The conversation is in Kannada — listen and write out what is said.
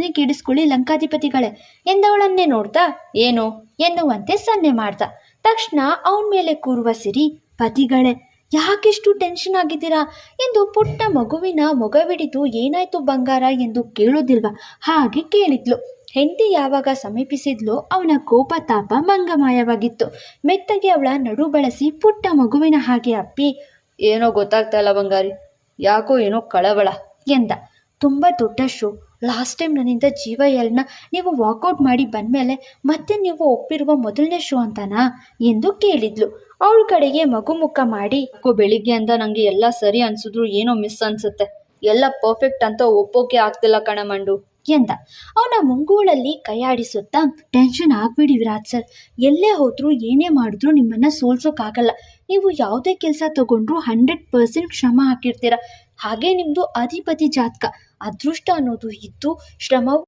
ಕೆಡಿಸ್ಕೊಳ್ಳಿ ಲಂಕಾಧಿಪತಿಗಳೇ ಎಂದವಳನ್ನೇ ನೋಡ್ತಾ, ಏನು? ಎನ್ನುವಂತೆ ಸನ್ನೆ ಮಾಡ್ದ ತಕ್ಷಣ ಅವನ ಮೇಲೆ ಕೂರುವ ಸಿರಿ, ಪತಿಗಳೇ, ಯಾಕಿಷ್ಟು ಟೆನ್ಷನ್ ಆಗಿದ್ದೀರಾ? ಎಂದು ಪುಟ್ಟ ಮಗುವಿನ ಮೊಗವಿಡಿದು ಏನಾಯ್ತು ಬಂಗಾರ ಎಂದು ಕೇಳೋದಿಲ್ವಾ ಹಾಗೆ ಕೇಳಿದ್ಲು. ಹೆಂಡತಿ ಯಾವಾಗ ಸಮೀಪಿಸಿದ್ಲೋ ಅವನ ಕೋಪ ತಾಪ ಮಂಗಮಾಯವಾಗಿತ್ತು. ಮೆತ್ತಗೆ ಅವಳ ನಡು ಬಳಸಿ ಪುಟ್ಟ ಮಗುವಿನ ಹಾಗೆ ಅಪ್ಪಿ, ಏನೋ ಗೊತ್ತಾಗ್ತಾ ಇಲ್ಲ ಬಂಗಾರಿ, ಯಾಕೋ ಏನೋ ಕಳವಳ, ಎಂದ. ತುಂಬ ದೊಡ್ಡ ಶೋ ಲಾಸ್ಟ್ ಟೈಮ್ ನನ್ನಿಂದ ಜೀವ ಎಲ್ನ ನೀವು ವಾಕೌಟ್ ಮಾಡಿ ಬಂದಮೇಲೆ ಮತ್ತೆ ನೀವು ಒಪ್ಪಿರುವ ಮೊದಲನೇ ಶೋ ಅಂತನಾ ಎಂದು ಕೇಳಿದ್ಲು. ಅವಳ ಕಡೆಗೆ ಮಗು ಮುಖ ಮಾಡಿ ಬೆಳಿಗ್ಗೆ ಅಂತ ನನಗೆ ಎಲ್ಲ ಸರಿ ಅನ್ಸಿದ್ರು, ಏನೋ ಮಿಸ್ ಅನ್ಸುತ್ತೆ. ಎಲ್ಲ ಪರ್ಫೆಕ್ಟ್ ಅಂತ ಒಪ್ಪೋಕೆ ಆಗ್ತಿಲ್ಲ ಕಣ ಮಂಡು. ಎಂದ. ಅವನ ಮುಂಗೂಳಲ್ಲಿ ಕೈಯಾಡಿಸುತ್ತಾ ಟೆನ್ಷನ್ ಆಗ್ಬಿಡಿ ವಿರಾಟ್ ಸರ್. ಎಲ್ಲೇ ಹೋದ್ರು ಏನೇ ಮಾಡಿದ್ರು ನಿಮ್ಮನ್ನ ಸೋಲ್ಸೋಕ್ಕಾಗಲ್ಲ ನೀವು ಯಾವುದೇ ಕೆಲಸ ತಗೊಂಡ್ರು ಹಂಡ್ರೆಡ್ ಪರ್ಸೆಂಟ್ ಶ್ರಮ ಹಾಕಿರ್ತೀರ. ಹಾಗೆ ನಿಮ್ಮದು ಅಧಿಪತಿ ಜಾತಕ. ಅದೃಷ್ಟ ಅನ್ನೋದು ಇದ್ದು ಶ್ರಮವು